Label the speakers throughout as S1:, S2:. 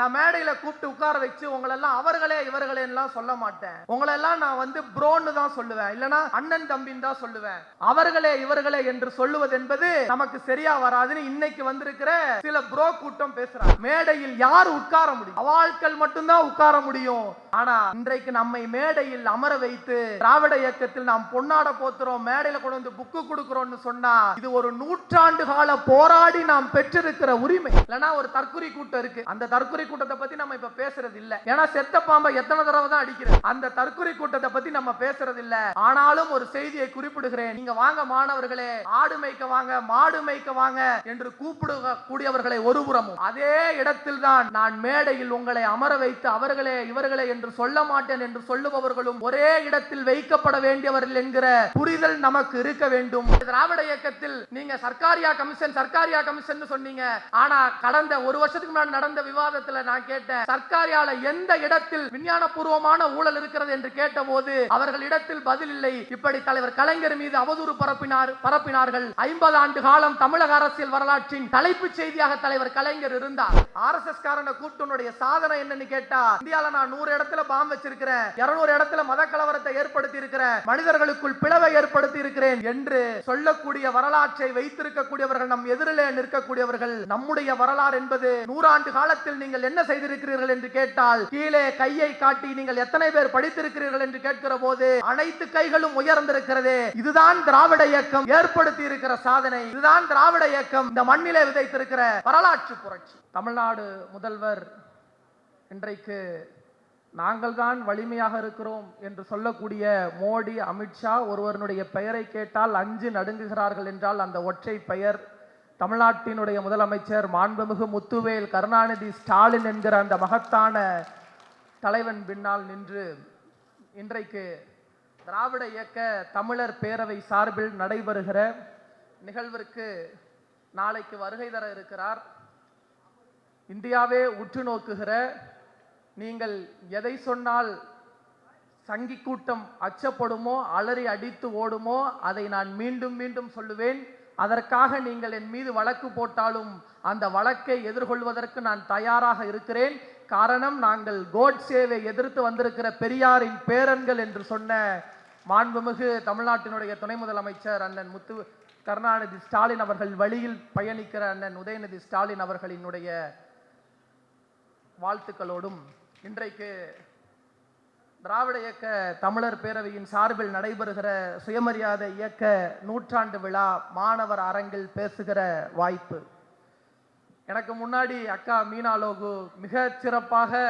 S1: நான் மேடையில கூப்பிட்டு உட்கார வச்சு உங்களெல்லாம் அவர்களே இவர்களே சொல்ல மாட்டேன். உங்களெல்லாம் நான் வந்து ப்ரோன்னு தான் சொல்லுவேன். இல்லனா அண்ணன் தம்பின்னு தான் சொல்லுவேன். அவர்களே இவர்களே என்று சொல்லுவது என்பது நமக்கு சரியா வராதுன்னு இன்னைக்கு வந்திருக்கிற சில ப்ரோ கூட்டம் பேசுறாங்க. மேடையில் யார் உட்கார முடியும்? அவாள்கள் மட்டும்தான் உட்கார முடியும். ஆனா இன்றைக்கு நம்மை மேடையில் அமர வைத்து திராவிட இயக்கத்தில் நாம் பொன்னாட போத்துறோம் மேடையில கொண்டு வந்து புக்கு கொடுக்கிறோம்னு சொன்னா இது ஒரு நூற்றாண்டு கால போராடி நாம் பெற்றிருக்கிற உரிமை. இல்லனா ஒரு தற்குறி கூட்டம் இருக்கு. அந்த தற்குறி கூட்டத்தை பத்தி நம்ம இப்ப பேசுறது இல்ல ஏன்னா செத்த பாம்பை எத்தனை தடவை தான் அடிக்கிறது? அந்த தற்கொலை கூட்டத்தை பத்தி நம்ம பேசுறது இல்ல ஆனாலும் ஒரு செய்தியை குறிப்பிடுகிறேன். நீங்க வாங்க மாணவர்களே. ஆடு மேய்க்க வாங்க மாடு மேய்க்க வாங்க என்று கூப்பிடுக கூடியவர்களை ஒருபுறமும் அதே இடத்தில் தான் நான் மேடையில் உங்களை அமர வைத்து அவர்களே இவர்களே என்று சொல்ல மாட்டேன் என்று சொல்லுபவர்களும் ஒரே இடத்தில் வைக்கப்பட வேண்டியவர்கள் என்கிற புரிதல் நமக்கு இருக்க வேண்டும். திராவிட இயக்கத்தில் நீங்க சர்க்காரியா கமிஷன் சர்க்காரியா கமிஷன் சொன்னீங்க. ஆனா கடந்த ஒரு வருஷத்துக்கு முன்னாடி நடந்த விவாதத்தில் நான் கேட்டேன். சர்க்காரியால எந்த இடத்தில் விஞ்ஞான பூர்வமான ஊழல் இருக்கிறது என்று கேட்டபோது அவர்கள் இடத்தில் பதில் இல்லை. இப்படி தலைவர் கலைஞர் மீது அவதூறு பரப்பினார் பரப்பினார்கள். ஐம்பது ஆண்டு காலம் தமிழக அரசியல் வரலாற்றின் தலைப்புச் செய்தியாக தலைவர் கலைஞர் இருந்தார். ஆர் எஸ் எஸ் காரன கூட்டனுடைய சாதனை என்னன்னு கேட்டா இந்தியால நான் நூறு இடத்துல பாம்பு வச்சிருக்கிறேன் இருநூறு இடத்துல மத கலவரத்தை ஏற்படுத்தி இருக்கிறேன் மனிதர்களுக்குள் பிளவை ஏற்படுத்தி இருக்கிறேன் என்று சொல்லக்கூடிய வரலாற்றை வைத்திருக்கக்கூடியவர்கள் நம் எதிரிலே நிற்கக்கூடியவர்கள். நம்முடைய வரலாறு என்பது நூறாண்டு காலத்தில் நீங்கள் என்ன செய்திருக்கிறீர்கள் என்று கேட்டால் கீழே கையை காட்டி நீங்கள் எத்தனை பேர் படித்திருக்கிறீர்கள் என்று கேட்கிற போது அனைத்து கைகளும் உயர்ந்திருக்கிறது. இதுதான் திராவிட இயக்கம். ஏற்படுத்தி இருக்கிற சாதனை. இதுதான் திராவிட இயக்கம். இந்த மண்ணிலே விதைத்திருக்கிற வரலாற்று புரட்சி. தமிழ்நாடு முதல்வர் இன்றைக்கு நாங்கள் தான் வலிமையாக இருக்கிறோம் என்று சொல்லக்கூடிய மோடி அமித்ஷா ஒருவருடைய பெயரை கேட்டால் அஞ்சு நடுங்குகிறார்கள் என்றால் அந்த ஒற்றை பெயர் தமிழ்நாட்டினுடைய முதலமைச்சர் மாண்புமிகு முத்துவேல் கருணாநிதி ஸ்டாலின் என்கிற அந்த மகத்தான தலைவன் பின்னால் நின்று இன்றைக்கு திராவிட இயக்க தமிழர் பேரவை சார்பில் நடைபெறுகிற நிகழ்விற்கு நாளைக்கு வருகை தர இருக்கிறார். இந்தியாவே உற்று நோக்குகிற நீங்கள் எதை சொன்னால் சங்கி கூட்டம் அச்சப்படுமோ அலறி அடித்து ஓடுமோ அதை நான் மீண்டும் மீண்டும் சொல்லுவேன். அதற்காக நீங்கள் என் மீது வழக்கு போட்டாலும் அந்த வழக்கை எதிர்கொள்வதற்கு நான் தயாராக இருக்கிறேன். காரணம் நாங்கள் கோட்சேவை எதிர்த்து வந்திருக்கிற பெரியாரின் பேரன்கள் என்று சொன்ன மாண்புமிகு தமிழ்நாட்டினுடைய துணை முதலமைச்சர் அண்ணன் முத்து கருணாநிதி ஸ்டாலின் அவர்கள் வழியில் பயணிக்கிற அண்ணன் உதயநிதி ஸ்டாலின் அவர்களினுடைய வாழ்த்துக்களோடும் இன்றைக்கு திராவிட இயக்க தமிழர் பேரவையின் சார்பில் நடைபெறுகிற சுயமரியாதை இயக்க நூற்றாண்டு விழா மாணவர் அரங்கில் பேசுகிற வாய்ப்பு. எனக்கு முன்னாடி அக்கா மீனாலோகு மிக சிறப்பாக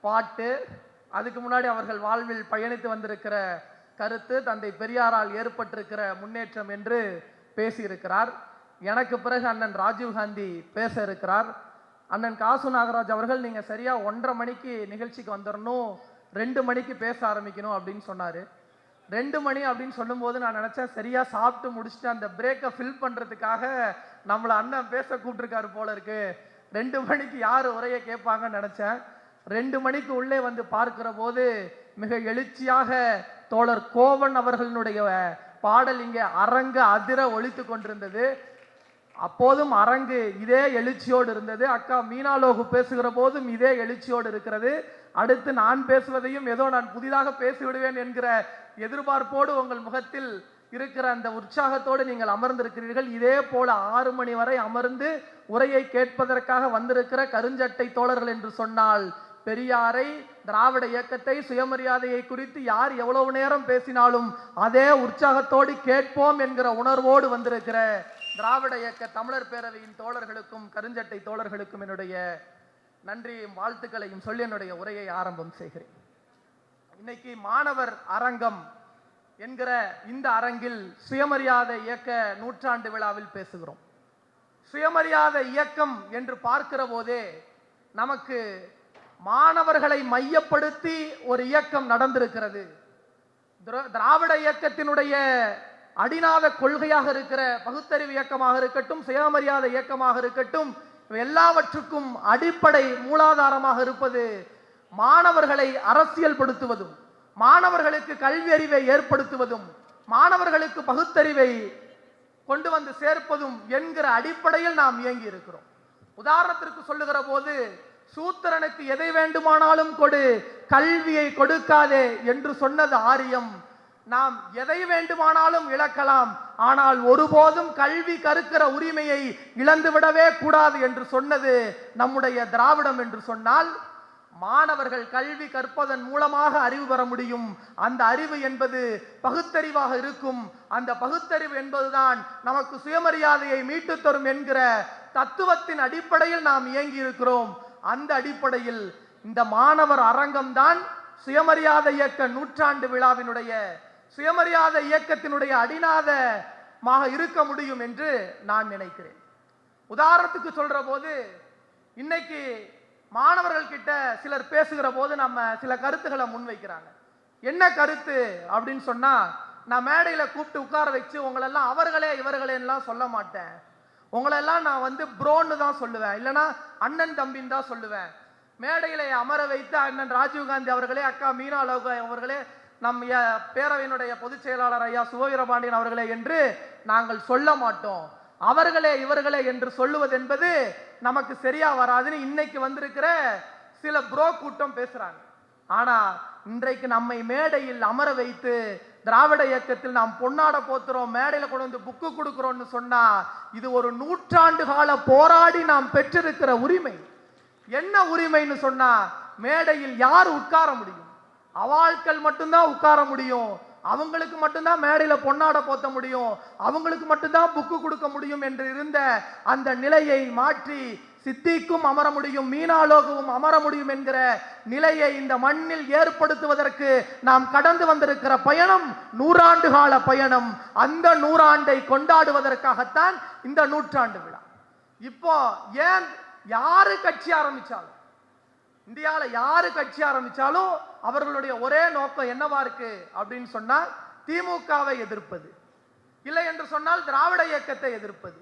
S1: பாட்டு அதுக்கு முன்னாடி அவர்கள் வாழ்வில் பயணித்து வந்திருக்கிற கருத்து தந்தை பெரியாரால் ஏற்பட்டிருக்கிற முன்னேற்றம் என்று பேசியிருக்கிறார். எனக்கு பிறகு அண்ணன் ராஜீவ்காந்தி பேச இருக்கிறார். அண்ணன் காசு நாகராஜ் அவர்கள் நீங்கள் சரியாக ஒன்றரை மணிக்கு நிகழ்ச்சிக்கு வந்துடணும் ரெண்டு மணிக்கு பேச ஆரம்பிக்கணும் அப்படின்னு சொன்னார். ரெண்டு மணி அப்படின்னு சொல்லும்போது நான் நினச்சேன் சரியாக சாப்பிட்டு முடிச்சுட்டு அந்த பிரேக்கை ஃபில் பண்ணுறதுக்காக நம்மளை அண்ணன் பேச கூப்பிட்டுருக்காரு போல இருக்கு. ரெண்டு மணிக்கு யார் உரையை கேட்பாங்கன்னு நினச்சேன். ரெண்டு மணிக்கு உள்ளே வந்து பார்க்கிற போது மிக எழுச்சியாக தோழர் கோவன் அவர்களினுடைய பாடல் இங்கே அரங்க அதிர ஒலித்து கொண்டிருந்தது. அப்போதும் அரங்கு இதே எழுச்சியோடு இருந்தது. அக்கா மீனாலோகு பேசுகிற போதும் இதே எழுச்சியோடு இருக்கிறது. அடுத்து நான் பேசுவதையும் ஏதோ நான் புதிதாக பேசிவிடுவேன் என்கிற எதிர்பார்ப்போடு உங்கள் முகத்தில் இருக்கிற அந்த உற்சாகத்தோடு நீங்கள் அமர்ந்திருக்கிறீர்கள். இதே போல ஆறு மணி வரை அமர்ந்து உரையை கேட்பதற்காக வந்திருக்கிற கருஞ்சட்டை தோழர்கள் என்று சொன்னால் பெரியாரை திராவிட இயக்கத்தை சுயமரியாதையை குறித்து யார் எவ்வளவு நேரம் பேசினாலும் அதே உற்சாகத்தோடு கேட்போம் என்கிற உணர்வோடு வந்திருக்கிற திராவிட இயக்க தமிழர் பேரவையின் தோழர்களுக்கும் கருஞ்சட்டை தோழர்களுக்கும் என்னுடைய நன்றியையும் வாழ்த்துக்களையும் சொல்லி என்னுடைய உரையை ஆரம்பம் செய்கிறேன். இன்னைக்கு மாணவர் அரங்கம் என்கிற இந்த அரங்கில் சுயமரியாதை இயக்க நூற்றாண்டு விழாவில் பேசுகிறோம். சுயமரியாதை இயக்கம் என்று பார்க்கிற போதே நமக்கு மாணவர்களை மையப்படுத்தி ஒரு இயக்கம் நடந்திருக்கிறது. திராவிட இயக்கத்தினுடைய அடிநாத கொள்கையாக இருக்கிற பகுத்தறிவு இயக்கமாக இருக்கட்டும் சுயமரியாதை இயக்கமாக இருக்கட்டும் எல்லாவற்றுக்கும் அடிப்படை மூலாதாரமாக இருப்பது மாணவர்களை அரசியல்படுத்துவதும் மாணவர்களுக்கு கல்வி அறிவை ஏற்படுத்துவதும் மாணவர்களுக்கு பகுத்தறிவை கொண்டு வந்து சேர்ப்பதும் என்கிற அடிப்படையில் நாம் இயங்கி இருக்கிறோம். உதாரணத்திற்கு சொல்லுகிற போது சூத்திரனுக்கு எதை வேண்டுமானாலும் கொடு கல்வியை கொடுக்காதே என்று சொன்னது ஆரியம். நாம் எதை வேண்டுமானாலும் இழக்கலாம். ஆனால் ஒருபோதும் கல்வி கருக்கிற உரிமையை இழந்துவிடவே கூடாது என்று சொன்னது நம்முடைய திராவிடம் என்று சொன்னால் மாணவர்கள் கல்வி கற்பதன் மூலமாக அறிவு பெற முடியும். அந்த அறிவு என்பது பகுத்தறிவாக இருக்கும். அந்த பகுத்தறிவு என்பதுதான் நமக்கு சுயமரியாதையை மீட்டுத் தரும் என்கிற தத்துவத்தின் அடிப்படையில் நாம் இயங்கி இருக்கிறோம் அந்த அடிப்படையில் இந்த மாணவர் அரங்கம்தான் சுயமரியாதை இயக்க நூற்றாண்டு விழாவினுடைய சுயமரியாதை இயக்கத்தினுடைய அடிநாதமாக இருக்க முடியும் என்று நான் நினைக்கிறேன். உதாரணத்துக்கு சொல்கிற போது இன்னைக்கு மாணவர்கள் கிட்ட சிலர் பேசுகிற போது நம்ம சில கருத்துக்களை முன்வைக்கிறாங்க. என்ன கருத்து? அப்படின்னு சொன்னால் நான் மேடையில் கூப்பிட்டு உட்கார வச்சு உங்களெல்லாம் அவர்களே இவர்களேன்னெலாம் சொல்ல மாட்டேன். உங்களெல்லாம் நான் வந்து ப்ரோன்னு தான் சொல்லுவேன். இல்லைன்னா அண்ணன் தம்பின்னு தான் சொல்லுவேன். மேடையில் அமர வைத்து அண்ணன் ராஜீவ்காந்தி அவர்களே அக்கா மீனா லோகா அவர்களே நம் பேரவையினுடைய பொதுச் செயலாளர் ஐயா சுவீரபாண்டியன் அவர்களே என்று நாங்கள் சொல்ல மாட்டோம். அவர்களே இவர்களே என்று சொல்லுவது என்பது நமக்கு சரியா வராதுன்னு இன்னைக்கு வந்திருக்கிற சில புரோ கூட்டம் பேசுறாங்க. ஆனா இன்றைக்கு நம்மை மேடையில் அமர வைத்து திராவிட இயக்கத்தில் நாம் பொன்னாட போத்துறோம் மேடையில் கொண்டு வந்து புக்கு கொடுக்குறோம்னு சொன்னா இது ஒரு நூற்றாண்டு கால போராடி நாம் பெற்றிருக்கிற உரிமை. என்ன உரிமைன்னு சொன்னா மேடையில் யார் உட்கார முடியும்? அவாள்கள் மட்டும்தான் உட்கார முடியும். அவங்களுக்கு மட்டும்தான் மேடையில் பொன்னாட போத்த முடியும். அவங்களுக்கு மட்டும்தான் புக்கு கொடுக்க முடியும் என்று இருந்த அந்த நிலையை மாற்றி சித்திக்கும் அமர முடியும் மீனாலோகவும் அமர முடியும் என்கிற நிலையை இந்த மண்ணில் ஏற்படுத்துவதற்கு நாம் கடந்து வந்திருக்கிற பயணம் நூறாண்டு கால பயணம். அந்த நூறாண்டை கொண்டாடுவதற்காகத்தான் இந்த நூற்றாண்டு விழா. இப்போ ஏன் யாரு கட்சி ஆரம்பிச்சாலும் இந்தியாவில் யார் கட்சி ஆரம்பித்தாலும் அவர்களுடைய ஒரே நோக்கம் என்னவா இருக்கு அப்படின்னு சொன்னால் திமுகவை எதிர்ப்பது. இல்லை என்று சொன்னால் திராவிட இயக்கத்தை எதிர்ப்பது.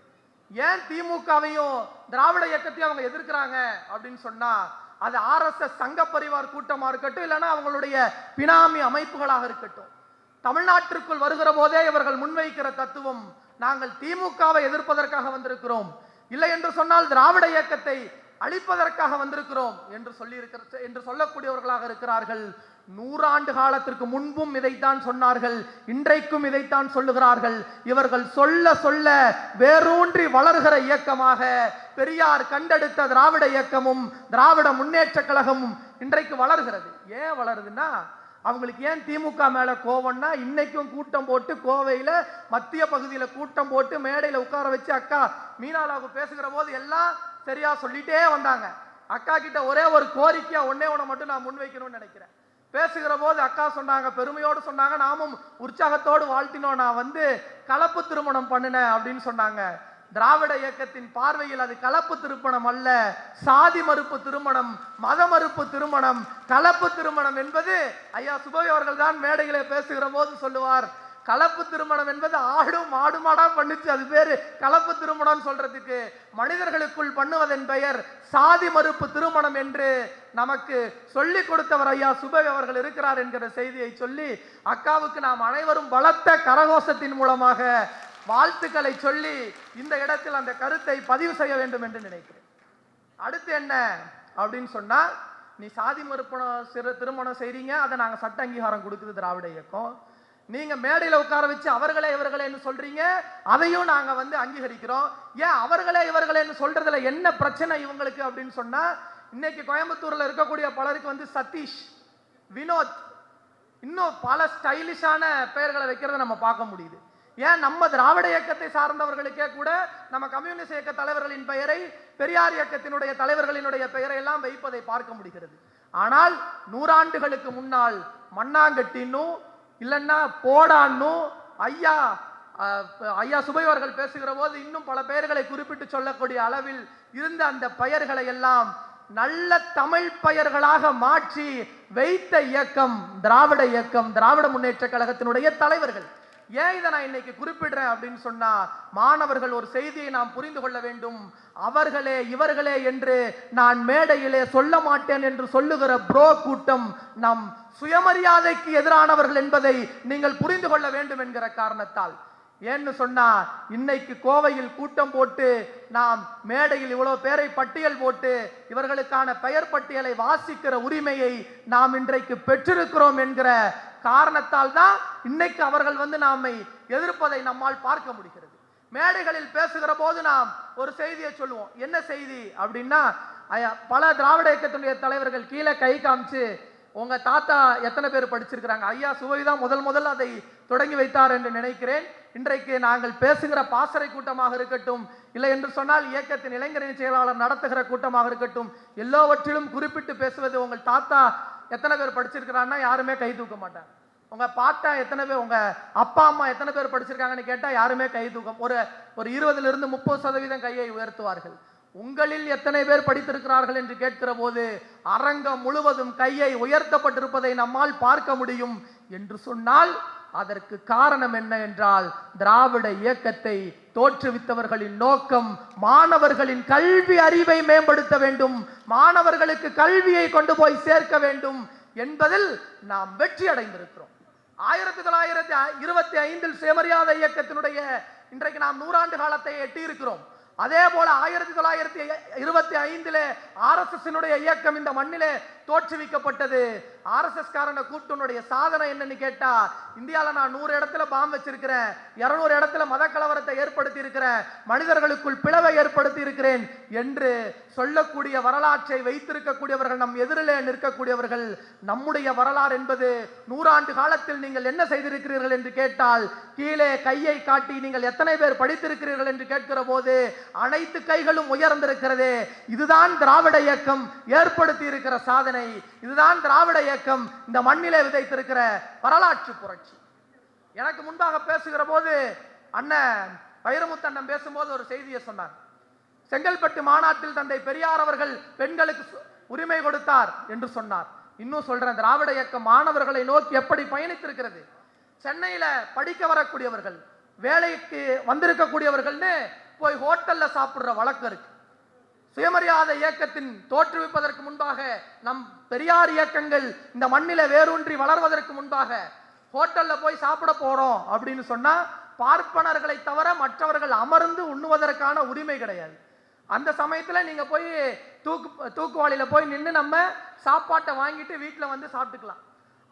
S1: ஏன் திமுகவையும் திராவிட இயக்கத்தையும் அவங்க எதிர்க்கிறாங்க அப்படின்னு சொன்னால் அது ஆர்எஸ்எஸ் சங்க பரிவார் கூட்டமாக இருக்கட்டும் இல்லைன்னா அவங்களுடைய பினாமி அமைப்புகளாக இருக்கட்டும். தமிழ்நாட்டிற்குள் வருகிற போதே இவர்கள் முன்வைக்கிற தத்துவம் நாங்கள் திமுகவை எதிர்ப்பதற்காக வந்திருக்கிறோம். இல்லை என்று சொன்னால் திராவிட இயக்கத்தை அழிப்பதற்காக வந்திருக்கிறோம் என்று சொல்லி இருக்கிற என்று சொல்லக்கூடியவர்களாக இருக்கிறார்கள். நூறாண்டு காலத்திற்கு முன்பும் இதைத்தான் சொன்னார்கள். இன்றைக்கும் இதைத்தான் சொல்லுகிறார்கள். இவர்கள் சொல்ல சொல்ல வேரூன்றி வளர்கிற இயக்கமாக பெரியார் கண்டெடுத்த திராவிட இயக்கமும் திராவிட முன்னேற்ற கழகமும் இன்றைக்கு வளர்கிறது. ஏன் வளருதுன்னா அவங்களுக்கு ஏன் திமுக மேல கோவம்னா இன்னைக்கும் கூட்டம் போட்டு கோவையில மத்திய பகுதியில கூட்டம் போட்டு மேடையில உட்கார வச்சு அக்கா மீனாலாவுக்கு பேசுகிற போது எல்லாம் சரியா சொல்லிட்டே வந்தாங்க. அக்கா கிட்ட ஒரே ஒரு கோரிக்கையா ஒன்னே ஒண்ணை மட்டும் நான் முன்வைக்கணும்னு நினைக்கிறேன். பேசுகிற போது அக்கா சொன்னாங்க பெருமையோடு சொன்னாங்க நாமும் உற்சாகத்தோடு வாழ்த்தினோம். நான் வந்து கலப்பு திருமணம் பண்ணினேன் அப்படின்னு சொன்னாங்க. திராவிட இயக்கத்தின் பார்வையில் அது கலப்பு திருமணம் அல்ல சாதி மறுப்பு திருமணம் மத மறுப்பு திருமணம் கலப்பு திருமணம் என்பது ஐயா சுபவி அவர்கள் தான் மேடையிலே பேசுகிற போது சொல்லுவார். கலப்பு திருமணம் என்பது ஆடும் ஆடு மாடா பண்ணுச்சு. அது பேரு கலப்பு திருமணம் சொல்றதுக்கு. மனிதர்களுக்குள் பண்ணுவதன் பெயர் சாதி மறுப்பு திருமணம் என்று நமக்கு சொல்லி கொடுத்தவர் ஐயா சுபை அவர்கள் இருக்கிறார் என்கிற செய்தியை சொல்லி அக்காவுக்கு நாம் அனைவரும் பலத்த கரகோஷத்தின் மூலமாக வாழ்த்துக்களை சொல்லி இந்த இடத்தில் அந்த கருத்தை பதிவு செய்ய வேண்டும் என்று நினைக்கிறேன். அடுத்து என்ன அப்படின்னு சொன்னால் நீ சாதி மறுப்பணம் சிறு திருமணம் செய்கிறீங்க அதை நாங்கள் சட்ட அங்கீகாரம் கொடுக்குது திராவிட இயக்கம். நீங்க மேடையில் உட்கார வச்சு அவர்களே இவர்களேன்னு சொல்றீங்க. அதையும் நாங்க வந்து அங்கீகரிக்கிறோம். ஏன் அவர்களே இவர்களேன்னு சொல்றதுல என்ன பிரச்சனை இவங்களுக்கு அப்படின்னு சொன்னா இன்னைக்கு கோயம்புத்தூர்ல இருக்கக்கூடிய பலருக்கு வந்து சதீஷ் வினோத் இன்னும் பல ஸ்டைலிஷான பெயர்களை வைக்கிறத நம்ம பார்க்க முடியுது. ஏன் நம்ம திராவிட இயக்கத்தை சார்ந்தவர்களுக்கே கூட நம்ம கம்யூனிஸ்ட் இயக்க தலைவர்களின் பெயரை பெரியார் இயக்கத்தினுடைய தலைவர்களினுடைய பெயரை எல்லாம் வைப்பதை பார்க்க முடிகிறது. ஆனால் நூறாண்டுகளுக்கு முன்னால் மண்ணாங்கட்டின்னும் இல்லைன்னா போடான்னும் ஐயா ஐயா சுபை அவர்கள் பேசுகிற போது இன்னும் பல பெயர்களை குறிப்பிட்டு சொல்லக்கூடிய அளவில் இருந்த அந்த பெயர்களை எல்லாம் நல்ல தமிழ் பெயர்களாக மாற்றி வைத்த இயக்கம் திராவிட இயக்கம் திராவிட முன்னேற்ற கழகத்தினுடைய தலைவர்கள். ஏன் இதை நான் இன்னைக்கு குறிப்பிடுறேன் அப்படின்னு சொன்னா மாணவர்கள் ஒரு செய்தியை நாம் புரிந்து கொள்ள வேண்டும். அவர்களே இவர்களே என்று நான் மேடையிலே சொல்ல மாட்டேன் என்று சொல்லுகிற ப்ரோ கூட்டம் நம் சுயமரியாதைக்கு எதிரானவர்கள் என்பதை நீங்கள் புரிந்து கொள்ள வேண்டும் என்கிற காரணத்தால். ஏன்னு சொன்னா இன்னைக்கு கோவையில் கூட்டம் போட்டு நாம் மேடையில் இவ்வளவு பேரை பட்டியல் போட்டு இவர்களுக்கான பெயர் பட்டியலை வாசிக்கிற உரிமையை நாம் இன்றைக்கு பெற்றிருக்கிறோம் என்கிற காரணத்தால் தான் இன்னைக்கு அவர்கள் வந்து நாமை எதிர்ப்பதை நம்மால் பார்க்க முடிகிறது. மேடைகளில் பேசுகிற போது நாம் ஒரு செய்தியை சொல்லுவோம். என்ன செய்தி? அப்படின்னா ஐயா, பல திராவிட இயக்கத்தினுடைய தலைவர்கள் கீழே கை காமிச்சு உங்க தாத்தா எத்தனை பேர் படிச்சிருக்கிறாங்க? ஐயா சுவை தான் முதல் முதல் அதை தொடங்கி வைத்தார் என்று நினைக்கிறேன். இன்றைக்கு நாங்கள் பேசுகிற பாசறை கூட்டமாக இருக்கட்டும் இல்லை என்று சொன்னால் இயக்கத்தின் இளைஞரணி செயலாளர் நடத்துகிற கூட்டமாக இருக்கட்டும் எல்லாவற்றிலும் குறிப்பிட்டு பேசுவது உங்கள் தாத்தா எத்தனை பேர் படிச்சிருக்கிறான்னா யாருமே கை தூக்க மாட்டாங்க. உங்க பாட்டா எத்தனை பேர் உங்க அப்பா அம்மா எத்தனை பேர் படிச்சிருக்காங்கன்னு கேட்டால் யாருமே கை தூக்கம் ஒரு ஒரு இருபதுல இருந்து முப்பது சதவீதம் கையை உயர்த்துவார்கள். உங்களில் எத்தனை பேர் படித்திருக்கிறார்கள் என்று கேட்கிற போது அரங்கம் முழுவதும் கையை உயர்த்தப்பட்டிருப்பதை நம்மால் பார்க்க முடியும் என்று சொன்னால் அதற்கு காரணம் என்ன என்றால் திராவிட இயக்கத்தை தோற்றுவித்தவர்களின் நோக்கம் மாணவர்களின் கல்வி அறிவை மேம்படுத்த வேண்டும். மாணவர்களுக்கு கல்வியை கொண்டு போய் சேர்க்க வேண்டும் என்பதில் நாம் வெற்றி அடைந்திருக்கிறோம். ஆயிரத்தி தொள்ளாயிரத்தி இருபத்தி ஐந்தில் சுயமரியாதை இயக்கத்தினுடைய இன்றைக்கு நாம் நூறாண்டு காலத்தை எட்டியிருக்கிறோம். அதே போல ஆயிரத்தி தொள்ளாயிரத்தி இருபத்தி ஐந்திலே ஆர்எஸ்எஸ் இயக்கம் இந்த மண்ணிலே தோற்றுவிக்கப்பட்டது. ஆர்எஸ்எஸ் காரனை கூப்பிட்டுனுடைய சாதனை என்னன்னு கேட்டா இந்தியாவில் நான் நூறு இடத்துல பாம் வச்சிருக்கிறேன் இருநூறு இடத்துல மத கலவரத்தை ஏற்படுத்தி இருக்கிறேன் மனிதர்களுக்குள் பிளவை ஏற்படுத்தி இருக்கிறேன் என்று சொல்லக்கூடிய வரலாற்றை வைத்திருக்கக்கூடியவர்கள் நம் எதிரிலே நிற்கக்கூடியவர்கள் நம்முடைய வரலாறு என்பது நூறாண்டு காலத்தில் நீங்கள் என்ன செய்திருக்கிறீர்கள் என்று கேட்டால் கீழே கையை காட்டி நீங்கள் எத்தனை பேர் படித்திருக்கிறீர்கள் என்று கேட்கிற போது அனைத்து கைகளும் உயர்ந்திருக்கிறது. இதுதான் திராவிட இயக்கம் ஏற்படுத்தி இருக்கிற சாதனை. சாதனை இதுதான் திராவிட இயக்கம். இந்த மண்ணிலே விதைத்திருக்கிற வரலாற்று புரட்சி. எனக்கு முன்பாக பேசுகிற போது அண்ணன் வைரமுத்தண்ணன் பேசும்போது ஒரு செய்தியை சொன்னார். செங்கல்பட்டு மாநாட்டில் தந்தை பெரியார் அவர்கள் பெண்களுக்கு உரிமை கொடுத்தார் என்று சொன்னார். இன்னும் சொல்றேன் திராவிட இயக்கம் மாணவர்களை நோக்கி எப்படி பயணித்திருக்கிறது? சென்னையில படிக்க வரக்கூடியவர்கள் வேலைக்கு வந்திருக்கக்கூடியவர்கள்னு போய் ஹோட்டல்ல சாப்பிடுற வழக்கம் இருக்கு. சுயமரியாதை இயக்கத்தின் தோற்றுவிப்பதற்கு முன்பாக நம் பெரியார் இயக்கங்கள் இந்த மண்ணில வேரூன்றி வளர்வதற்கு முன்பாக ஹோட்டல்ல போய் சாப்பிட போறோம் அப்படின்னு சொன்னா பார்ப்பனர்களை தவிர மற்றவர்கள் அமர்ந்து உண்ணுவதற்கான உரிமை கிடையாது. அந்த சமயத்தில் நீங்க போய் தூக்கு தூக்குவாளியில போய் நின்று நம்ம சாப்பாட்டை வாங்கிட்டு வீட்டில் வந்து சாப்பிட்டுக்கலாம்.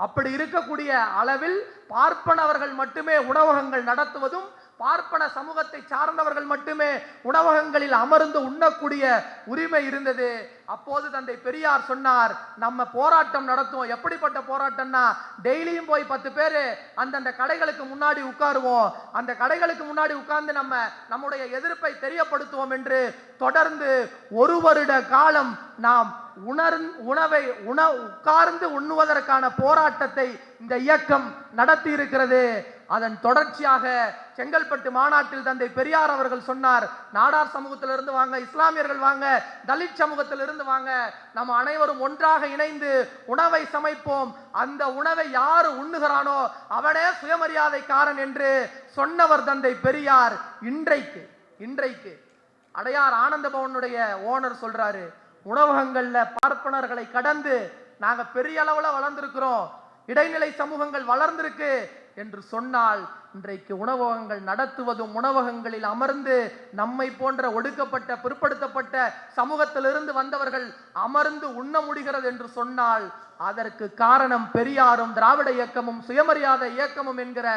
S1: அப்படி இருக்கக்கூடிய அளவில் பார்ப்பனவர்கள் மட்டுமே உணவகங்கள் நடத்துவதும் பார்ப்பன சமூகத்தை சார்ந்தவர்கள் மட்டுமே உணவகங்களில் அமர்ந்து உண்ணக்கூடிய உரிமை இருந்தது. அப்போது தந்தை பெரியார் சொன்னார் நம்ம போராட்டம் நடத்துவோம். எப்படிப்பட்ட போராட்டம்னா டெய்லியும் போய் பத்து பேர் அந்தந்த கடைகளுக்கு முன்னாடி உட்காருவோம். அந்த கடைகளுக்கு முன்னாடி உட்கார்ந்து நம்ம நம்முடைய எதிர்ப்பை தெரியப்படுத்துவோம் என்று தொடர்ந்து ஒரு வருட காலம் நாம் உணர் உணவை உண உட்கார்ந்து உண்ணுவதற்கான போராட்டத்தை இந்த இயக்கம் நடத்தி இருக்கிறது அதன் தொடர்ச்சியாக செங்கல்பட்டு மாநாட்டில் தந்தை பெரியார் அவர்கள் சொன்னார் நாடார் சமூகத்திலிருந்து வாங்க இஸ்லாமியர்கள் வாங்க தலித் சமூகத்திலிருந்து வாங்க. நம்ம அனைவரும் ஒன்றாக இணைந்து உணவை சமைப்போம். அந்த உணவை யாரு உண்ணுகிறானோ அவனே சுயமரியாதைக்காரன் என்று சொன்னவர் தந்தை பெரியார். இன்றைக்கு இன்றைக்கு அடையார் ஆனந்த பவனுடைய ஓனர் சொல்றாரு உணவகங்களில் பார்ப்பனர்களை கடந்து நாங்கள் பெரிய அளவில் வளர்ந்துருக்கிறோம். இடைநிலை சமூகங்கள் வளர்ந்திருக்கு என்று சொன்னால் இன்றைக்கு உணவகங்கள் நடத்துவதும் உணவகங்களில் அமர்ந்து நம்மை போன்ற ஒடுக்கப்பட்ட பிற்படுத்தப்பட்ட சமூகத்திலிருந்து வந்தவர்கள் அமர்ந்து உண்ண முடிகிறது என்று சொன்னால் அதற்கு காரணம் பெரியாரும் திராவிட இயக்கமும் சுயமரியாதை இயக்கமும் என்கிற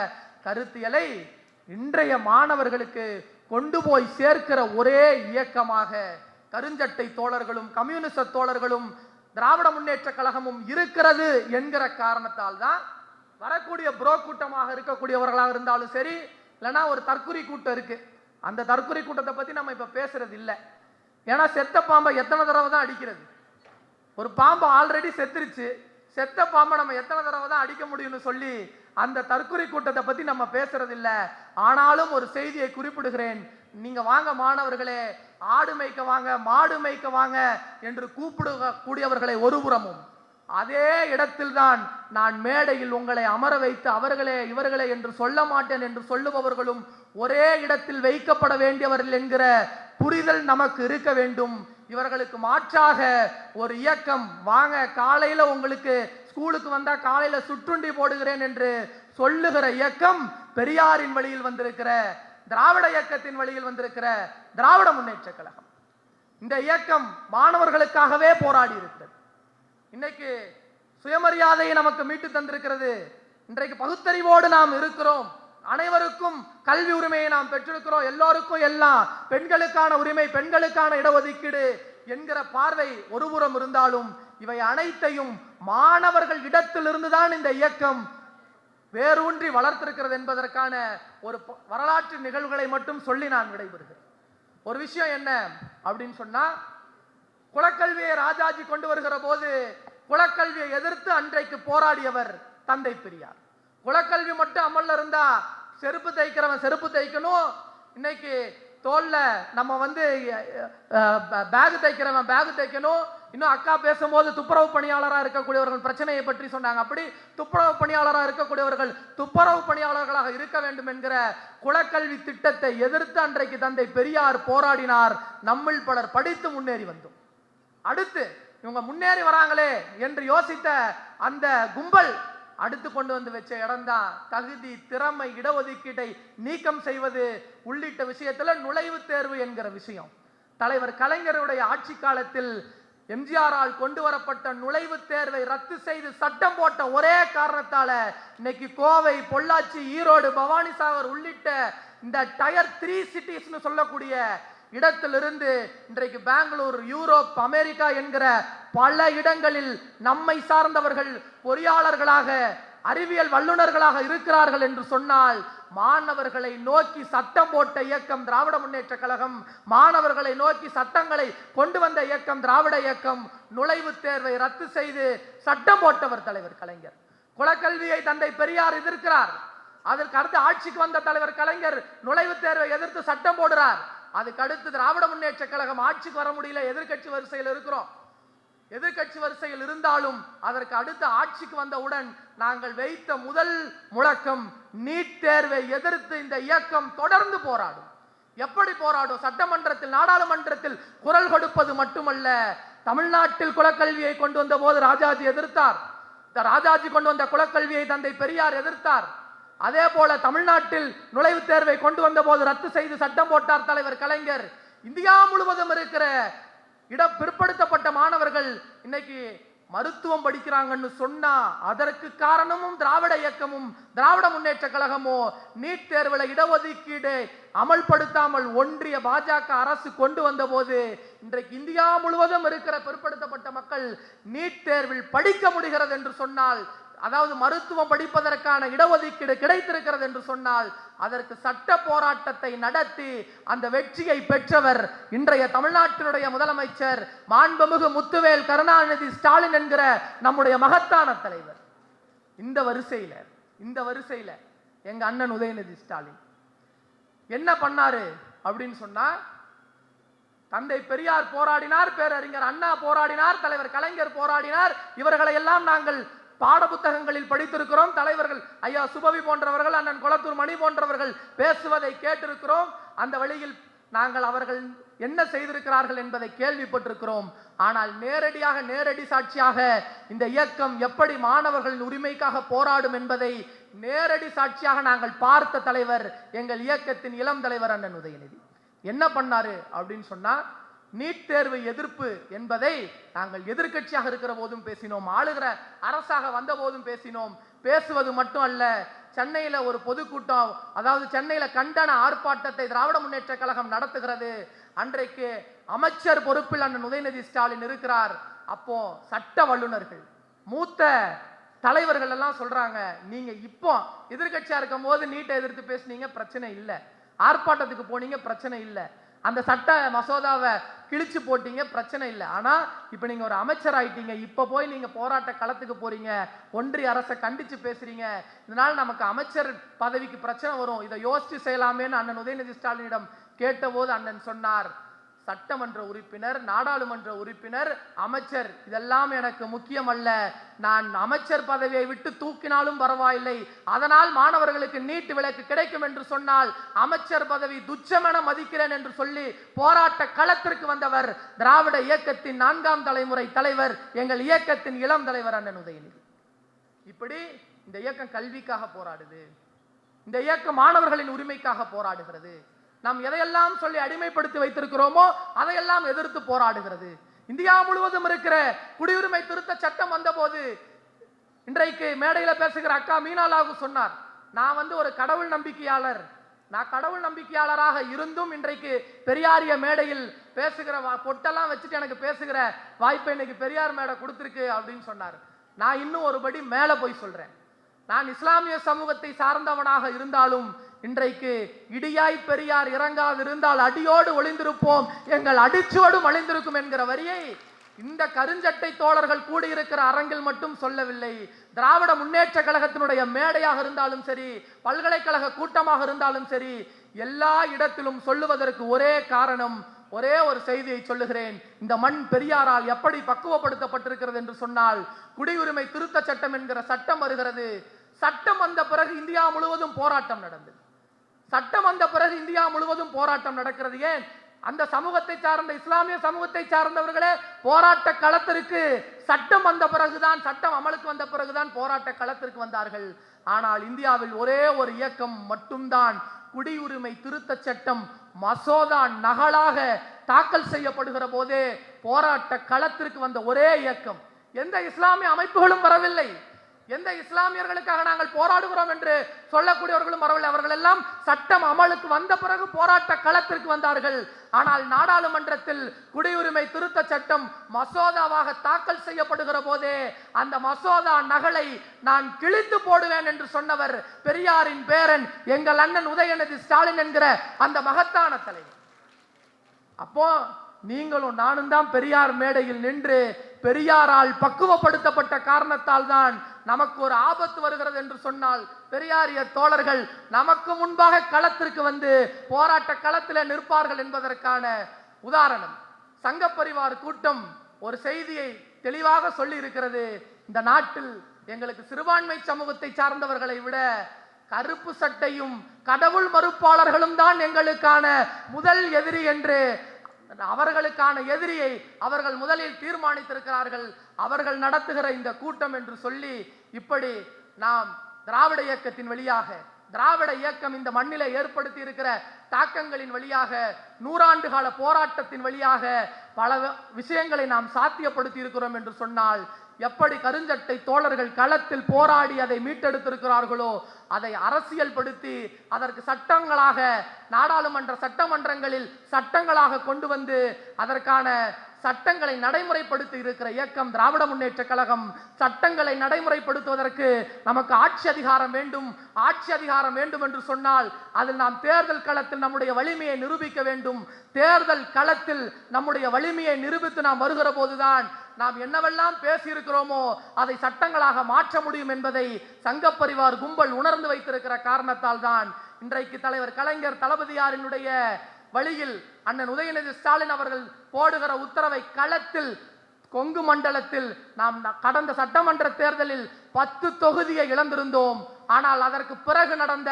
S1: கருத்தியலை இன்றைய மாணவர்களுக்கு கொண்டு போய் சேர்க்கிற ஒரே இயக்கமாக கருஞ்சட்டை தோழர்களும் கம்யூனிச தோழர்களும் திராவிட முன்னேற்ற கழகமும் இருக்கிறது என்கிற காரணத்தால் தான் வரக்கூடிய புரோ கூட்டமாக இருக்கக்கூடியவர்களாக இருந்தாலும் சரி இல்லைன்னா ஒரு தற்குறி கூட்டம் இருக்கு. அந்த தற்குறி கூட்டத்தை பற்றி நம்ம இப்போ பேசுறது இல்லை. ஏன்னா செத்த பாம்பை எத்தனை தடவை தான் அடிக்கிறது? ஒரு பாம்பு ஆல்ரெடி செத்துருச்சு. செத்த பாம்பை நம்ம எத்தனை தடவை தான் அடிக்க முடியும்னு சொல்லி அந்த தற்குறி கூட்டத்தை பற்றி நம்ம பேசுறது இல்லை. ஆனாலும் ஒரு செய்தியை குறிப்பிடுகிறேன். நீங்க வாங்க மாணவர்களே ஆடு மேய்க்க வாங்க மாடு மேய்க்க வாங்க என்று கூப்பிடுக கூடியவர்களை ஒருபுறமும் அதே இடத்தில்தான் நான் மேடையில் உங்களை அமர வைத்து அவர்களே இவர்களே என்று சொல்ல மாட்டேன் என்று சொல்லுபவர்களும் ஒரே இடத்தில் வைக்கப்பட வேண்டியவர்கள் என்கிற புரிதல் நமக்கு இருக்க வேண்டும். இவர்களுக்கு மாற்றாக ஒரு இயக்கம் வாங்க காலையில் உங்களுக்கு ஸ்கூலுக்கு வந்தால் காலையில் சுற்றுண்டி போடுகிறேன் என்று சொல்லுகிற இயக்கம் பெரியாரின் வழியில் வந்திருக்கிற திராவிட இயக்கத்தின் வழியில் வந்திருக்கிற திராவிட முன்னேற்ற கழகம். இந்த இயக்கம் மாணவர்களுக்காகவே போராடி இருக்கிறது. இன்னைக்கு சுயமரியாதையை நமக்கு மீட்டு தந்திருக்கிறது. இன்றைக்கு பகுத்தறிவோடு நாம் இருக்கிறோம். அனைவருக்கும் கல்வி உரிமையை நாம் பெற்றிருக்கிறோம். எல்லோருக்கும் எல்லாம் பெண்களுக்கான உரிமை பெண்களுக்கான இடஒதுக்கீடு என்கிற பார்வை ஒருபுறம் இருந்தாலும் இவை அனைத்தையும் மாணவர்கள் இடத்திலிருந்து தான் இந்த இயக்கம் வேரூன்றி வளர்த்திருக்கிறது என்பதற்கான ஒரு வரலாற்று நிகழ்வுகளை மட்டும் சொல்லி நான் விடைபெறுகிறேன். ஒரு விஷயம் என்ன அப்படின்னு சொன்னா குலக்கல்வியை ராஜாஜி கொண்டு வருகிற போது குலக்கல்வியை எதிர்த்து அன்றைக்கு போராடியவர் தந்தை பெரியார். குலக்கல்வி மட்டும் அமல்ல இருந்தா செருப்பு தைக்கிறவன் செருப்பு தைக்கணும். இன்னைக்கு தோல்ல நம்ம வந்து பேகு தைக்கிறவன் பேகு தைக்கணும். இன்னும் அக்கா பேசும்போது துப்புரவு பணியாளராக இருக்கக்கூடியவர்கள் பிரச்சனையை பற்றி சொன்னாங்க. அப்படி துப்புரவு பணியாளராக இருக்கக்கூடியவர்கள் துப்புரவு பணியாளர்களாக இருக்க வேண்டும் என்கிற குலக்கல்வி திட்டத்தை எதிர்த்து அன்றைக்கு தந்தை பெரியார் போராடினார். நம்மில் பலர் படித்து முன்னேறி வந்தோம். அடுத்து இவங்க முன்னேறி வராங்களே என்று யோசித்த அந்த கும்பல் அடுத்து கொண்டு வந்து வச்ச இடம்தான் தகுதி திறமை இடஒதுக்கீட்டை நீக்கம் செய்வது உள்ளிட்ட விஷயத்துல நுழைவுத் தேர்வு என்கிற விஷயம். தலைவர் கலைஞருடைய ஆட்சி காலத்தில் எம்ஜிஆரால் கொண்டு வரப்பட்ட நுழைவுத் தேர்வை ரத்து செய்து சட்டம் போட்ட ஒரே காரணத்தால இன்னைக்கு கோவை பொள்ளாச்சி ஈரோடு பவானிசாகர் உள்ளிட்ட இந்த டயர் த்ரீ சிட்டிஸ்னு சொல்லக்கூடிய இடத்திலிருந்து இன்றைக்கு பெங்களூர் யூரோப் அமெரிக்கா என்கிற பல இடங்களில் நம்மை சார்ந்தவர்கள் பொறியாளர்களாக அறிவியல் வல்லுநர்களாக இருக்கிறார்கள் என்று சொன்னால் மாணவர்களை நோக்கி சட்டம் போட்ட இயக்கம் திராவிட முன்னேற்ற கழகம் மாணவர்களை நோக்கி சட்டங்களை கொண்டு வந்த இயக்கம் திராவிட இயக்கம். நுழைவுத் தேர்வை ரத்து செய்து சட்டம் போட்டவர் தலைவர் கலைஞர். குலக்கல்வியை தந்தை பெரியார் எதிர்க்கிறார். அதற்கு அடுத்து ஆட்சிக்கு வந்த தலைவர் கலைஞர் நுழைவுத் தேர்வை எதிர்த்து சட்டம் போடுறார். அதுக்கு அடுத்து திராவிட முன்னேற்ற கழகம் ஆட்சிக்கு வர முடியல எதிர்கட்சி வரிசையில் இருக்கிறோம். எதிர்க்கட்சி வரிசையில் இருந்தாலும் அதற்கு அடுத்த ஆட்சிக்கு வந்தவுடன் நாங்கள் வைத்த முதல் முழக்கம் நீட் தேர்வை எதிர்த்து இந்த இயக்கம் தொடர்ந்து போராடும். எப்படி போராடும்? சட்டமன்றத்தில் நாடாளுமன்றத்தில் குரல் கொடுப்பது மட்டுமல்ல தமிழ்நாட்டில் குலக்கல்வியை கொண்டு வந்த போது ராஜாஜி எதிர்த்தார். இந்த ராஜாஜி கொண்டு வந்த குலக்கல்வியை தந்தை பெரியார் எதிர்த்தார். அதே போல தமிழ்நாட்டில் நுழைவுத் தேர்வை கொண்டு வந்த போது ரத்து செய்து சட்டம் போட்டார் தலைவர் கலைஞர். இந்தியா முழுவதும் இருக்கிற இட பிற்படுத்தப்பட்ட மாணவர்கள் இன்னைக்கு மருத்துவம் படிக்கிறாங்கன்னு சொன்னா அதற்கு காரணமும் திராவிட இயக்கமும் திராவிட முன்னேற்ற கழகமோ நீட் தேர்வுல இடஒதுக்கீடு அமல்படுத்தாமல் ஒன்றிய பாஜக அரசு கொண்டு வந்த போது இன்றைக்கு இந்தியா முழுவதும் இருக்கிற பிற்படுத்தப்பட்ட மக்கள் நீட் தேர்வில் படிக்க முடிகிறது என்று சொன்னால் அதாவது மருத்துவம் படிப்பதற்கான இடஒதுக்கீடு கிடைத்திருக்கிறது என்று சொன்னால் அதற்கு சட்ட போராட்டத்தை நடத்தி அந்த வெற்றியை பெற்றவர் இன்றைய தமிழ்நாட்டினுடைய முதலமைச்சர் மாண்புமிகு முத்துவேல் கருணாநிதி ஸ்டாலின் என்கிற நம்முடைய மகத்தான தலைவர். இந்த வரிசையில இந்த வரிசையில எங்க அண்ணன் உதயநிதி ஸ்டாலின். என்ன பண்ணாரு அப்படின்னு சொன்னா தந்தை பெரியார் போராடினார் பேரறிஞர் அண்ணா போராடினார் தலைவர் கலைஞர் போராடினார் இவர்களை எல்லாம் நாங்கள் பாடப்புத்தகங்களில் படித்திருக்கிறோம். தலைவர்கள் ஐயா சுபவி போன்றவர்கள் அண்ணன் குளத்தூர் மணி போன்றவர்கள் பேசுவதை கேட்டிருக்கிறோம். அந்த வழியில் நாங்கள் அவர்கள் என்ன செய்திருக்கிறார்கள் என்பதை கேள்விப்பட்டிருக்கிறோம். ஆனால் நேரடியாக நேரடி சாட்சியாக இந்த இயக்கம் எப்படி மாணவர்களின் உரிமைக்காக போராடும் என்பதை நேரடி சாட்சியாக நாங்கள் பார்த்த தலைவர் எங்கள் இயக்கத்தின் இளம் தலைவர் அண்ணன் உதயநிதி. என்ன பண்ணாரு அப்படின்னு சொன்னா நீட் தேர்வு எதிர்ப்பு என்பதை நாங்கள் எதிர்க்கட்சியாக இருக்கிற போதும் பேசினோம் ஆளுகிற அரசாக வந்த போதும் பேசினோம். பேசுவது மட்டும் அல்ல சென்னையில் ஒரு பொதுக்கூட்டம் அதாவது சென்னையில் கண்டன ஆர்ப்பாட்டத்தை திராவிட முன்னேற்ற கழகம் நடத்துகிறது. அன்றைக்கு அமைச்சர் பொறுப்பில் அண்ணன் உதயநிதி ஸ்டாலின் இருக்கிறார். அப்போ சட்ட வல்லுநர்கள் மூத்த தலைவர்கள் எல்லாம் சொல்றாங்க நீங்க இப்போ எதிர்கட்சியா இருக்கும் போது நீட்டை எதிர்த்து பேசுனீங்க பிரச்சனை இல்லை. ஆர்ப்பாட்டத்துக்கு போனீங்க பிரச்சனை இல்லை. அந்த சட்ட மசோதாவை கிழிச்சு போட்டீங்க பிரச்சனை இல்லை. ஆனால் இப்போ நீங்கள் ஒரு அமைச்சர் ஆயிட்டீங்க இப்போ போய் நீங்கள் போராட்ட களத்துக்கு போகிறீங்க ஒன்றிய அரசை கண்டித்து பேசுகிறீங்க இதனால் நமக்கு அமைச்சர் பதவிக்கு பிரச்சனை வரும். இதை யோசித்து செய்யலாமேன்னு அண்ணன் உதயநிதி ஸ்டாலினிடம் கேட்டபோது அண்ணன் சொன்னார். சட்டமன்ற உறுப்பினர் நாடாளுமன்ற உறுப்பினர் அமைச்சர். இதெல்லாம் எனக்கு முக்கியம் அல்ல நான் அமைச்சர் பதவியை விட்டு தூக்கினாலும் பரவாயில்லை. அதனால் மாணவர்களுக்கு நீட்டு விலக்கு கிடைக்கும் என்று சொன்னால் அமைச்சர் பதவி துச்சமென மதிக்கிறேன் என்று சொல்லி போராட்ட களத்திற்கு வந்தவர் திராவிட இயக்கத்தின் நான்காம் தலைமுறை தலைவர் எங்கள் இயக்கத்தின் இளம் தலைவர் அண்ணன் உதயநிதி. இப்படி இந்த இயக்கம் கல்விக்காக போராடுது. இந்த இயக்கம் மாணவர்களின் உரிமைக்காக போராடுகிறது. நாம் எதையெல்லாம் சொல்லி அடிமைப்படுத்தி வைத்திருக்கிறோமோ அதையெல்லாம் எதிர்த்து போராடுகிறது. இந்தியா முழுவதும் இருக்கிற குடியுரிமை திருத்த சட்டம் வந்தபோது இன்றைக்கு மேடையில் பேசுகிற அக்கா மீனாலாகு சொன்னார் நான் வந்து ஒரு கடவுள் நம்பிக்கையாளர். நான் கடவுள் நம்பிக்கையாளராக இருந்தும் இன்றைக்கு பெரியாரிய மேடையில் பேசுகிற வா- பொட்டெல்லாம் வச்சுட்டு எனக்கு பேசுகிற வாய்ப்பை இன்னைக்கு பெரியார் மேடை கொடுத்துருக்கு அப்படின்னு சொன்னார். நான் இன்னும் ஒருபடி மேலே போய் சொல்கிறேன் நான் இஸ்லாமிய சமூகத்தை சார்ந்தவனாக இருந்தாலும் இன்றைக்கு இடியாய் பெரியார் இறங்காதிருந்தால் அடியோடு ஒளிந்திருப்போம். எங்கள் அடிச்சோடும் அழிந்திருக்கும் என்கிற வரியை இந்த கருஞ்சட்டை தோழர்கள் கூடியிருக்கிற அரங்கில் மட்டும் சொல்லவில்லை. திராவிட முன்னேற்ற கழகத்தினுடைய மேடையாக இருந்தாலும் சரி பல்கலைக்கழக கூட்டமாக இருந்தாலும் சரி எல்லா இடத்திலும் சொல்லுவதற்கு ஒரே காரணம் ஒரே ஒரு செய்தியை சொல்லுகிறேன். இந்த மண் பெரியாரால் எப்படி பக்குவப்படுத்தப்பட்டிருக்கிறது என்று சொன்னால் குடியுரிமை திருத்த சட்டம் என்கிற சட்டம் வருகிறது. சட்டம் வந்த பிறகு இந்தியா முழுவதும் போராட்டம் நடந்தது. சட்டம் வந்த பிறகு இந்தியா முழுவதும் போராட்டம் நடக்கிறது. ஏன்? அந்த சமூகத்தை சார்ந்த இஸ்லாமிய சமூகத்தை சார்ந்தவர்களே போராட்ட களத்திற்கு சட்டம் வந்த பிறகுதான் சட்டம் அமலுக்கு வந்த பிறகுதான் போராட்ட களத்திற்கு வந்தார்கள். ஆனால் இந்தியாவில் ஒரே ஒரு இயக்கம் மட்டும்தான். குடியுரிமை திருத்த சட்டம் மசோதா நகலாக தாக்கல் செய்யப்படுகிற போதே போராட்ட களத்திற்கு வந்த ஒரே இயக்கம். எந்த இஸ்லாமிய அமைப்புகளும் வரவில்லை. எந்த இஸ்லாமியர்களுக்காக நாங்கள் போராடுகிறோம் என்று சொல்லக்கூடியவர்களும் வரவில்லை. அவர்கள் எல்லாம் சட்டம் அமலுக்கு வந்த பிறகு போராட்ட களத்திற்கு வந்தார்கள். ஆனால் நாடாளுமன்றத்தில் குடியுரிமை திருத்த சட்டம் மசோதாவாக தாக்கல் செய்யப்படுகிற போதே அந்த மசோதா நகலை நான் கிழித்து போடுவேன் என்று சொன்னவர் பெரியாரின் பேரன் எங்கள் அண்ணன் உதயநிதி ஸ்டாலின் என்கிற அந்த மகத்தான தலைவர். அப்போ நீங்களும் நானும் தான் பெரியார் மேடையில் நின்று பெரியாரால் பக்குவப்படுத்தப்பட்ட காரணத்தால் தான் நமக்கு ஒரு ஆபத்து வருகிறது என்று சொன்னால் பெரியாரிய தோழர்கள் நமக்கு முன்பாக களத்திற்கு வந்து போராட்ட களத்தில் நிற்பார்கள் என்பதற்கான உதாரணம். சங்க பரிவார் கூட்டம் ஒரு செய்தியை தெளிவாக சொல்லி இருக்கிறது இந்த நாட்டில் எங்களுக்கு சிறுபான்மை சமூகத்தை சார்ந்தவர்களை விட கருப்பு சட்டையும் கடவுள் மறுப்பாளர்களும் தான் எங்களுக்கான முதல் எதிரி என்று அவர்களுக்கான எதிரியை அவர்கள் முதலில் தீர்மானித்திருக்கிறார்கள். அவர்கள் நடத்துகிற இந்த கூட்டம் என்று சொல்லி இப்படி நாம் திராவிட இயக்கத்தின் வழியாக திராவிட இயக்கம் இந்த மண்ணில ஏற்படுத்தி இருக்கிற தாக்கங்களின் வழியாக நூறாண்டு கால போராட்டத்தின் வழியாக பல விஷயங்களை நாம் சாத்தியப்படுத்தி இருக்கிறோம் என்று சொன்னால் எப்படி கருஞ்சட்டை தோழர்கள் களத்தில் போராடி அதை மீட்டெடுத்திருக்கிறார்களோ அதை அரசியல்படுத்தி அதற்கு சட்டங்களாக நாடாளுமன்ற சட்டமன்றங்களில் சட்டங்களாக கொண்டு வந்து அதற்கான சட்டங்களை நடைமுறைப்படுத்தி இருக்கிற இயக்கம் திராவிட முன்னேற்ற கழகம். சட்டங்களை நடைமுறைப்படுத்துவதற்கு நமக்கு ஆட்சி அதிகாரம் வேண்டும். ஆட்சி அதிகாரம் வேண்டும் என்று சொன்னால் அதில் நாம் தேர்தல் களத்தில் நம்முடைய வலிமையை நிரூபிக்க வேண்டும். தேர்தல் களத்தில் நம்முடைய வலிமையை நிரூபித்து நாம் வருகிற போதுதான் நாம் என்னவெல்லாம் பேசியிருக்கிறோமோ அதை சட்டங்களாக மாற்ற முடியும் என்பதை சங்கப்பரிவார் கும்பல் உணர்ந்து வைத்திருக்கிற காரணத்தால் தான் இன்றைக்கு தலைவர் கலைஞர் தளபதியாரினுடைய வழியில் அண்ணன் உதயநிதி ஸ்டாலின் அவர்கள் போடுகிற உத்தரவை களத்தில் கொங்கு மண்டலத்தில் நாம் கடந்த சட்டமன்ற தேர்தலில் பத்து தொகுதியை இழந்திருந்தோம். ஆனால் அதற்கு பிறகு நடந்த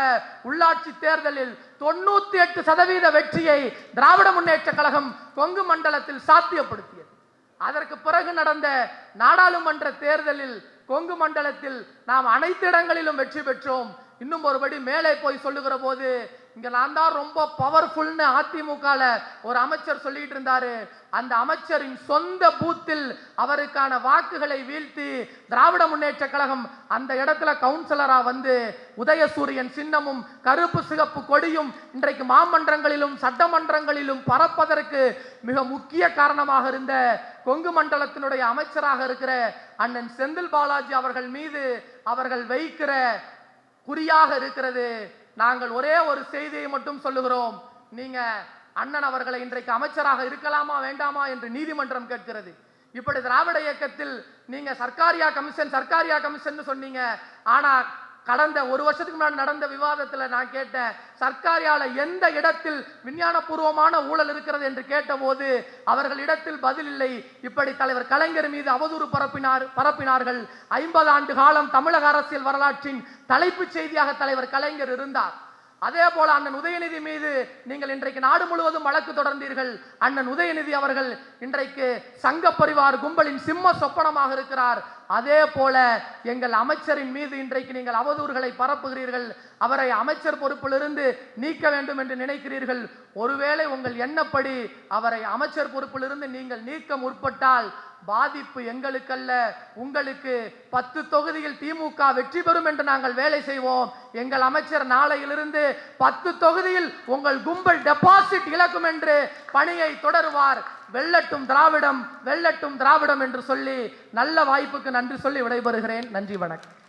S1: உள்ளாட்சி தேர்தலில் தொண்ணூத்தி எட்டு சதவீத வெற்றியை திராவிட முன்னேற்ற கழகம் கொங்கு மண்டலத்தில் சாத்தியப்படுத்தியது. அதற்கு பிறகு நடந்த நாடாளுமன்ற தேர்தலில் கொங்கு மண்டலத்தில் நாம் அனைத்து இடங்களிலும் வெற்றி பெற்றோம். இன்னும் ஒருபடி மேலே போய் சொல்லுகிற போது இங்க நான் தான் ரொம்ப பவர்ஃபுல்னு அதிமுகல ஒரு அமைச்சர் சொல்லிட்டு இருந்தாரு. அந்த அமைச்சரின் சொந்த பூத்தில் அவருக்கான வாக்குகளை வீழ்த்தி திராவிட முன்னேற்ற கழகம் அந்த இடத்துல கவுன்சிலரா வந்து உதயசூரியன் சின்னமும் கருப்பு சிகப்பு கொடியும் இன்றைக்கு மாமன்றங்களிலும் சட்டமன்றங்களிலும் பறப்பதற்கு மிக முக்கிய காரணமாக இருந்த கொங்கு மண்டலத்தினுடைய அமைச்சராக இருக்கிற அண்ணன் செந்தில் பாலாஜி அவர்கள் மீது அவர்கள் வைக்கிற குறியாக இருக்கிறது. நாங்கள் ஒரே ஒரு செய்தியை மட்டும் சொல்லுகிறோம். நீங்க அண்ணன் அவர்களை இன்றைக்கு அமைச்சராக இருக்கலாமா வேண்டாமா என்று நீதிமன்றம் கேட்கிறது. இப்படி திராவிட இயக்கத்தில் நீங்க சர்க்காரியா கமிஷன் சர்க்காரியா கமிஷன் சொன்னீங்க. ஆனா கடந்த ஒரு வருஷத்துக்கு முன்னாடி நடந்த விவாதத்துல நான் கேட்டேன் சர்க்காரியால எந்த இடத்தில் விஞ்ஞானபூர்வமான ஊழல் இருக்கிறது என்று கேட்டபோது அவர்கள் இடத்தில் பதில் இல்லை. இப்படி தலைவர் கலைஞர் மீது அவதூறு பரப்பினார் பரப்பினார்கள். ஐம்பது ஆண்டு காலம் தமிழக அரசியல் வரலாற்றின் தலைப்புச் செய்தியாக தலைவர் கலைஞர் இருந்தார். அதே போல அண்ணன் உதயநிதி மீது நீங்கள் இன்றைக்கு நாடு முழுவதும் வழக்கு தொடர்ந்தீர்கள். அண்ணன் உதயநிதி அவர்கள் இன்றைக்கு சங்க பரிவார் கும்பலின் சிம்ம சொப்பனமாக இருக்கிறார். அதே போல எங்கள் அமைச்சரின் மீது இன்றைக்கு நீங்கள் அவதூறுகளை பரப்புகிறீர்கள். அவரை அமைச்சர் பொறுப்பிலிருந்து நீக்க வேண்டும் என்று நினைக்கிறீர்கள். ஒருவேளை உங்கள் எண்ணப்படி அவரை அமைச்சர் பொறுப்பிலிருந்து நீங்கள் நீக்க முற்பட்டால் பாதிப்பு எங்களுக்கல்ல. உங்களுக்கு பத்து தொகுதியில் திமுக வெற்றி பெறும் என்று நாங்கள் வேலை செய்வோம். எங்கள் அமைச்சர் நாளையிலிருந்து பத்து தொகுதியில் உங்கள் கும்பல் டெபாசிட் இழக்கும் என்று பணியை தொடருவார். வெல்லட்டும் திராவிடம் வெல்லட்டும் திராவிடம் என்று சொல்லி நல்ல வாய்ப்புக்கு நன்றி சொல்லி விடைபெறுகிறேன். நன்றி வணக்கம்.